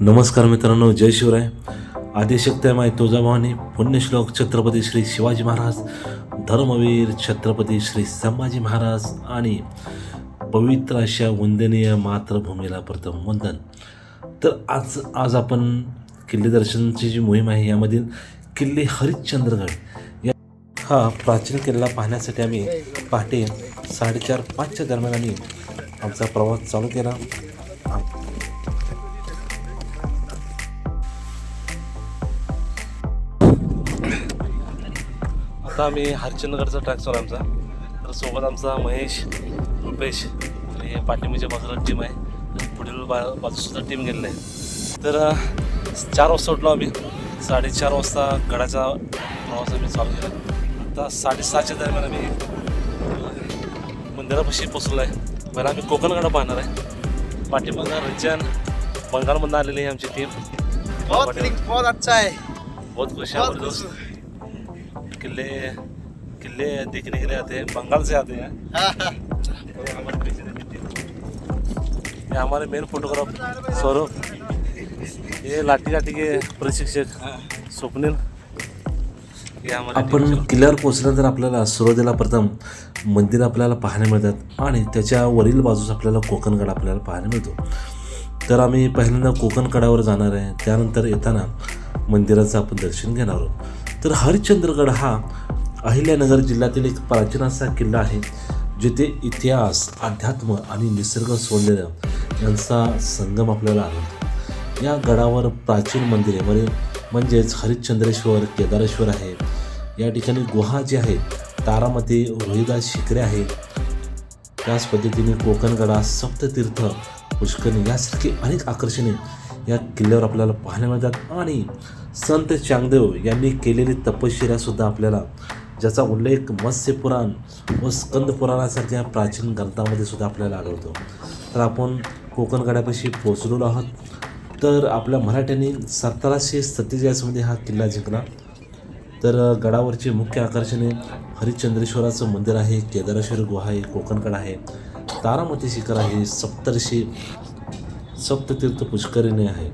नमस्कार मित्रांनो जय शिवराय. आदिशक्त्या माय तुळजाभवानी पुण्यश्लोक छत्रपती श्री शिवाजी महाराज धर्मवीर छत्रपती श्री संभाजी महाराज आणि पवित्र अशा वंदनीय मातृभूमीला प्रथम वंदन. तर आज आज आपण किल्ले दर्शनची जी मोहीम आहे यामधील किल्ले हरिश्चंद्रगड या हा प्राचीन किल्ला पाहण्यासाठी आम्ही पहाटे साडेचार पाचच्या दरम्यान आम्ही आमचा प्रवास चालू केला. आता आम्ही हरिश्चंद्रगडचा ट्रॅक चालू आहे आमचा. तर सोबत आमचा महेश रुपेश आणि पाठिंबीच्या बाजूला टीम आहे. पुढील बा बाजूसुद्धा टीम गेलेलं आहे. तर चार वाजता उठलो आम्ही. साडेचार वाजता गडाचा प्रवास आम्ही चालू केला. आता साडेसहाच्या दरम्यान आम्ही मंदिरापाशी पोचलो आहे. पहिला आम्ही कोकणगडा पाहणार आहे. पाठीमागं रंजन बंगालमधून आलेली आहे आमची टीम बहुत अच्छा है बहुत खुश है दोस्त किले किले देखने के लिए आते हैं बंगाल से आते हैं। ये हमारे मेन फोटोग्राफ सौरभ ये लाठी लाठी के प्रशिक्षक स्वप्नील आपण किल्ल्यावर पोहोचल्यानंतर आपल्याला सुरुवातीला प्रथम मंदिर आपल्याला पाहायला मिळतात आणि त्याच्या वरील बाजूस आपल्याला कोकणगड आपल्याला पाहायला मिळतो. तर आम्ही पहिल्यांदा कोकणकडावर जाणार आहे. त्यानंतर येताना मंदिराचं आपण दर्शन घेणार आहोत. तर हरिश्चंद्रगड हा अहिल्यानगर जिल्ह्यातील एक प्राचीन असा किल्ला आहे जिथे इतिहास अध्यात्म आणि निसर्ग सौंदर्य यांचा संगम आपल्याला आढळतो या गडावर प्राचीन मंदिरे म्हणजे म्हणजेच हरिश्चंद्रेश्वर केदारेश्वर आहे. या ठिकाणी गुहा जी आहेत तारामती रोहिदास शिखरे आहे. त्याच पद्धतीने कोकणगडा सप्ततीर्थ पुष्करणी यासारखी अनेक आकर्षणे या किल्ल्यावर आपल्याला पाहायला मिळतात. आणि संत चांगदेव यांनी केलेली तपश्चर्यासुद्धा आपल्याला ज्याचा उल्लेख मत्स्यपुराण व स्कंद पुराणासारख्या प्राचीन ग्रंथामध्ये सुद्धा आपल्याला आढळतो. तर आपण कोकणगडापाशी पोचलेलो आहोत. तर आपल्या मराठ्यांनी सतराशे सत्तेचाळीसमध्ये हा किल्ला जिंकला. तर गडावरचे मुख्य आकर्षणे हरिश्चंद्रेश्वराचं मंदिर आहे केदारेश्वर गुहा आहे कोकणकड आहे तारामती शिखर आहे सप्तर्षी सप्ततीर्थ पुष्करिणी आहे.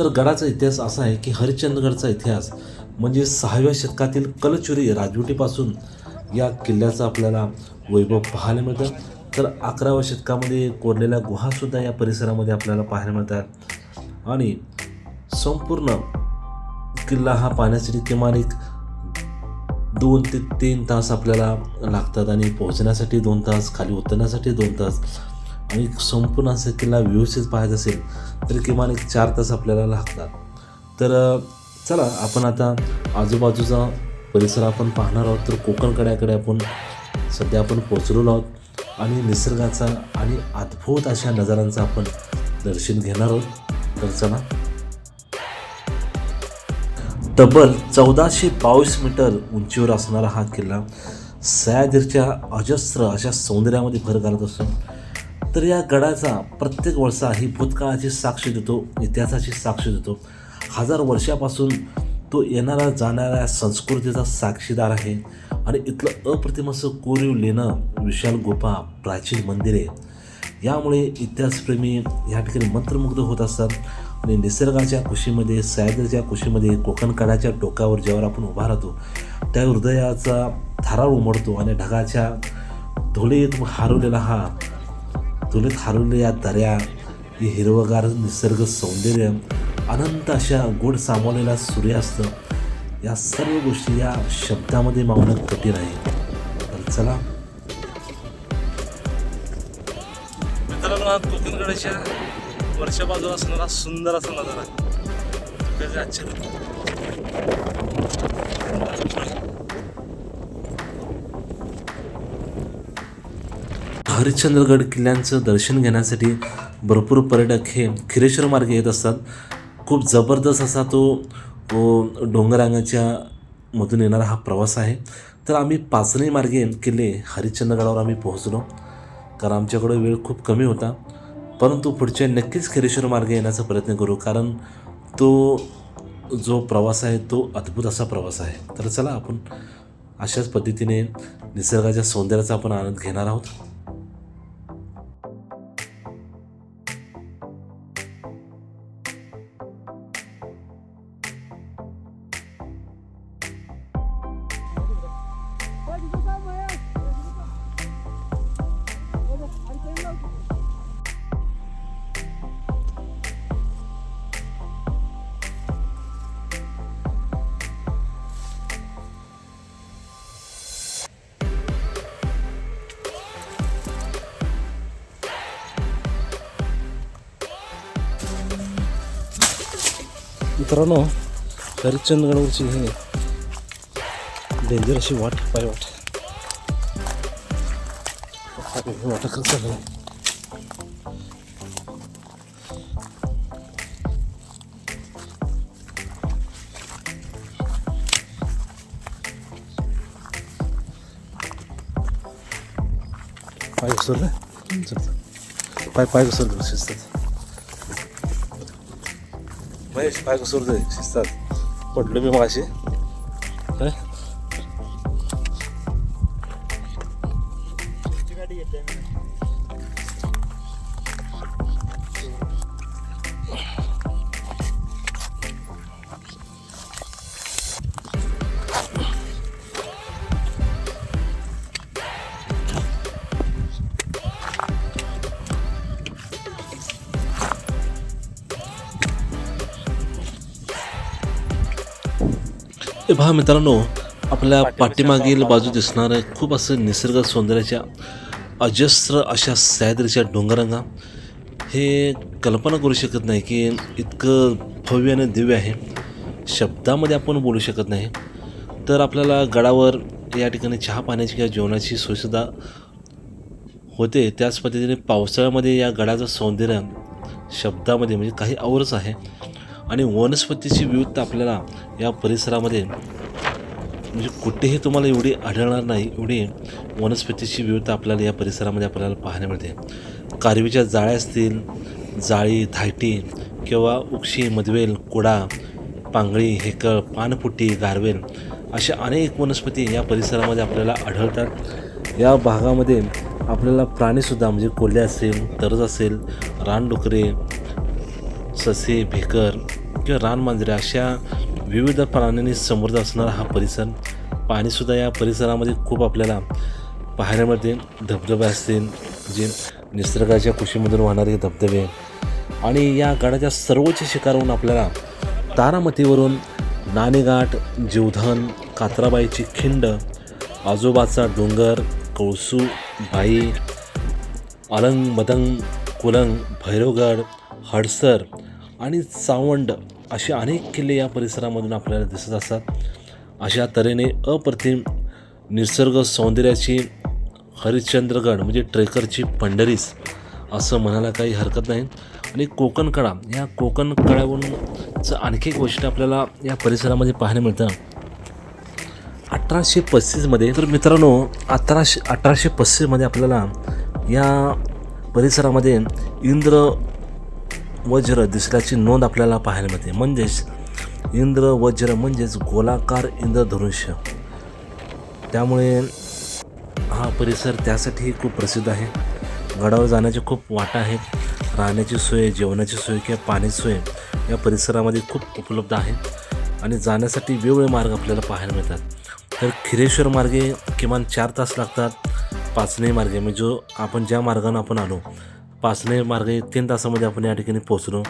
तर गडाचा इतिहास असा आहे की हरिश्चंद्रगडचा इतिहास म्हणजे सहाव्या शतकातील कलचुरी राजवटीपासून या किल्ल्याचा आपल्याला वैभव पाहायला मिळतं. तर अकराव्या शतकामध्ये कोरलेल्या गुहासुद्धा या परिसरामध्ये आपल्याला पाहायला मिळतात. आणि संपूर्ण किल्ला हा पाहण्यासाठी किमान एक दोन ते तीन तास आपल्याला लागतात आणि पोहोचण्यासाठी दोन तास खाली उतरण्यासाठी दोन तास. आणि संपूर्ण असा किल्ला व्यवस्थित पाहायचा असेल तर किमान एक चार तास आपल्याला लागतात. तर चला आपण आता आजूबाजूचा परिसर आपण पाहणार आहोत. तर कोकणकड्याकडे आपण सध्या आपण पोचलेलो आहोत. आणि निसर्गाचा आणि अद्भुत अशा नजारांचा आपण दर्शन घेणार आहोत. तर चला. तब्बल चौदाशे बावीस मीटर उंचीवर असणारा हा किल्ला सह्याद्रीच्या अजस्र अशा सौंदर्यामध्ये भर घालत असतो. तर या गडाचा प्रत्येक वळसा ही भूतकाळाची साक्ष देतो इतिहासाची साक्ष देतो. हजार वर्षापासून तो येणारा जाणाऱ्या संस्कृतीचा साक्षीदार आहे. आणि इथलं अप्रतिम असं कोरीव लेणं विशाल गुफा प्राचीन मंदिरे यामुळे इतिहासप्रेमी या ठिकाणी मंत्रमुग्ध होत असतात. आणि निसर्गाच्या कुशीमध्ये सह्याद्रीच्या कुशीमध्ये कोकणकडाच्या टोकावर ज्यावर आपण उभा राहतो त्या हृदयाचा थरार उमडतो आणि ढगाच्या धुळीत हरवलेला हा धुळीत हरवलेल्या या दऱ्या ही हिरवगार निसर्ग सौंदर्य अनंत अशा गोड सामावलेला सूर्यास्त या सर्व गोष्टी या शब्दामध्ये मावणं कठीण आहे. तर चला. मित्रांनो कोकणगडाच्या वरच्या बाजूला असणारा सुंदर असा नजारा. आश्चर्य हरिश्चंद्रगड किल्ल्यांचं दर्शन घेण्यासाठी भरपूर पर्यटक हे खिरेश्वर मार्गे येत असतात. खूप जबरदस्त असा तो डोंगरांगाच्या मधून येणारा हा प्रवास आहे. तर आम्ही पाचणी मार्गे किल्ले हरिश्चंद्रगडावर आम्ही पोहोचलो. कारण आमच्याकडे वेळ खूप कमी होता. परंतु पुढच्या नक्कीच खिरेश्वर मार्गे येण्याचा प्रयत्न करू. कारण तो जो प्रवास आहे तो अद्भुत असा प्रवास आहे. तर चला आपण अशाच पद्धतीने निसर्गाच्या सौंदर्याचा आपण आनंद घेणार आहोत. मित्रांनो हरिश्चंद्रगडवरची हे डेंजर अशी वाट पाय वाट. वाटा खर्च पाय घसरलं पाय पाय घसरलं शिजतात महेश पाय घसरते शिस्तात. पडलो मी माशी गाडी घेतली पहा मित्रांनो आपल्या पाठीमागील बाजू दिसणारं खूप असं निसर्ग सौंदर्याच्या अजस्र अशा सह्याद्रीच्या डोंगररांगा हे कल्पना करू शकत नाही की इतकं भव्य आणि दिव्य आहे. शब्दामध्ये आपण बोलू शकत नाही. तर आपल्याला गडावर या ठिकाणी चहा पाण्याची किंवा जेवणाची सोयसुद्धा होते. त्याच पद्धतीने पावसाळ्यामध्ये या गडाचं सौंदर्य शब्दामध्ये म्हणजे काही आवरच आहे. आणि वनस्पतीची विविधता आपल्याला या परिसरामध्ये म्हणजे कुठेही तुम्हाला एवढी आढळणार नाही एवढी वनस्पतीची विविधता आपल्याला या परिसरामध्ये आपल्याला पाहायला मिळते. कारवीच्या जाळ्या असतील जाळी धायटी किंवा उक्षी मदवेल कुडा पांगळी हेकळ पानफुटी गारवेल अशा अनेक वनस्पती या परिसरामध्ये आपल्याला आढळतात. या भागामध्ये आपल्याला प्राणीसुद्धा म्हणजे कोल्हे असेल तरज असेल रानडुकरे ससे भेकर किंवा रानमांजरे अशा विविध प्राण्यांनी समृद्ध असणारा हा परिसर पाणीसुद्धा या परिसरामध्ये खूप आपल्याला पाहण्यामध्ये धबधबे असतील जे निसर्गाच्या कुशीमधून वाहणारे धबधबे. आणि या गडाच्या सर्वोच्च शिखरावरून आपल्याला तारामतीवरून नाणेघाट जीवधन कात्राबाईची खिंड आजोबाचा डोंगर कळसू बाई अलंग मदंग कुलंग भैरवगड हडसर आणि चावंड असे अनेक किल्ले या परिसरामधून आपल्याला दिसत असतात. अशा तऱ्हेने अप्रतिम निसर्ग सौंदर्याची हरिश्चंद्रगड म्हणजे ट्रेकरची पंढरीस असं म्हणायला काही हरकत नाही. आणि कोकण कडा या कोकणकड्यावरून आणखी एक गोष्ट आपल्याला या परिसरामध्ये पाहायला मिळतं. अठराशे पस्तीसमध्ये तर मित्रांनो अठराशे अठराशे पस्तीसमध्ये आपल्याला या परिसरामध्ये इंद्र वज्र दिसल्याची नोंद आपल्याला पाहायला मिळते. म्हणजेच इंद्र वज्र म्हणजेच गोलाकार इंद्रधनुष्य. त्यामुळे हा परिसर त्यासाठी खूप प्रसिद्ध आहे. गडावर जाण्याची खूप वाटा आहेत राहण्याची सोय जेवणाची सोय किंवा पाण्याची सोय या परिसरामध्ये खूप उपलब्ध आहे आणि जाण्यासाठी वेगवेगळे मार्ग आपल्याला पाहायला मिळतात. तर खिरेश्वर मार्गे किमान चार तास लागतात. पाचने मार्गे. म्हणजे जो आपण ज्या मार्गानं आपण आलो पाचणे मार्गे तीन तासामध्ये आपण या ठिकाणी पोचलो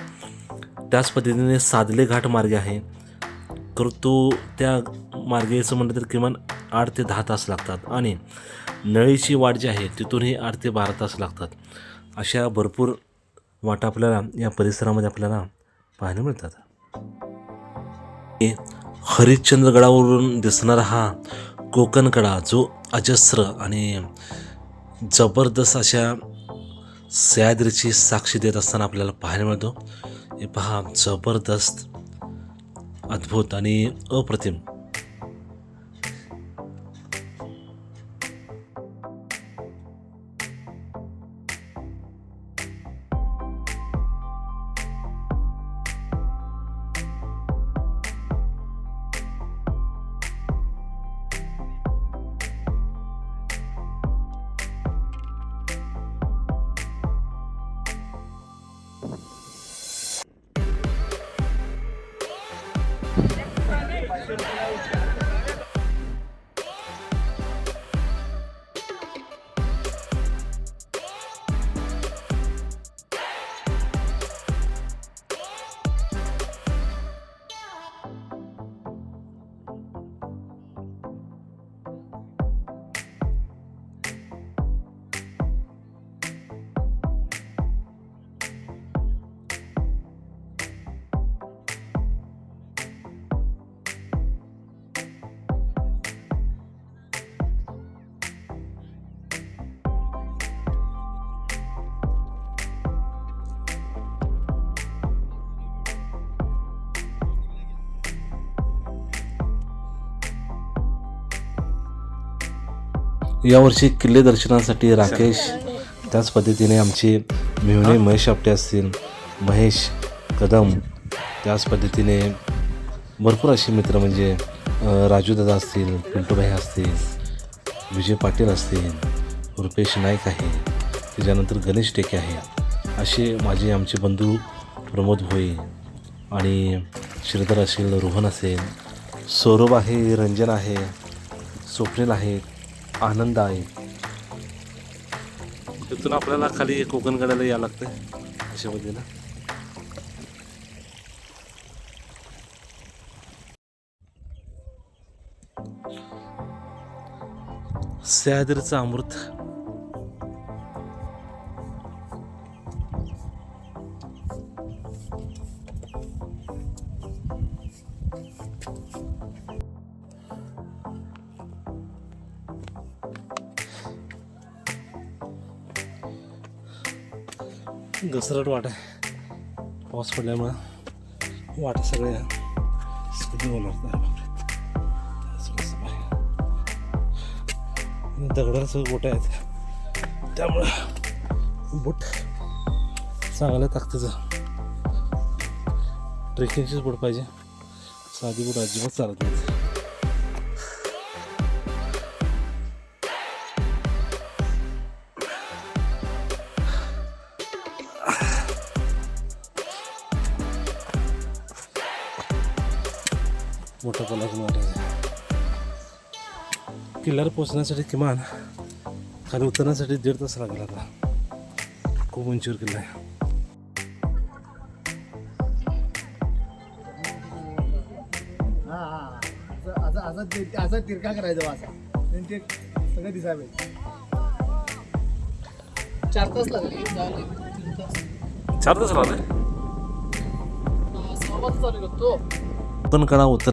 त्याच पद्धतीने सादले घाट मार्गे आहे. तर तो त्या मार्गेचं म्हटलं तर किमान आठ ते दहा तास लागतात आणि नळीची वाट जी आहे तिथूनही आठ ते बारा तास लागतात. अशा भरपूर वाटा आपल्याला या परिसरामध्ये आपल्याला पाहायला मिळतात. हे हरिश्चंद्रगडावरून दिसणारा हा कोकणकडा जो अजस्र आणि जबरदस्त अशा सह्याद्रीची साक्षी देत असताना आपल्याला पाहायला मिळतो. हे पहा जबरदस्त अद्भुत आणि अप्रतिम यावर्षी किल्ले दर्शनासाठी राकेश त्याच पद्धतीने आमचे मिळणे महेश आपटे असतील महेश कदम त्याच पद्धतीने भरपूर असे मित्र म्हणजे राजूदादा असतील पिंटूभाई असतील विजय पाटील असतील रुपेश नाईक आहे त्याच्यानंतर गणेश टेके आहे. असे माझे आमचे बंधू प्रमोद भोई आणि श्रीधर असेल रोहन असेल सौरभ आहे रंजन आहे स्वप्नील आहे आनंद आहे. तिथून आपल्याला खाली कोकणगडाला यावं लागतं अशा पद्धतीनं. सह्याद्रीचं अमृत. घसरट वाट आहे. पाऊस पडल्यामुळं वाटा सगळ्या स्कुटी होणार नाही दगडाचं बोट आहेत. त्यामुळं बूट चांगल्या ताकदीचं. ट्रेकिंगचीच बोट पाहिजे. साधी बूट अजिबात चालत नाही. किल्ल्यावर पोचण्यासाठी किमान खाली उतरण्यासाठी दीड तास लागला आता. खूप उंचीवर किल्ला आहे. हा हा असं तिरका करायचं ते सगळं दिसायला चार तास लागले. चार तास. लागले? करतो. कोकणकडा उतर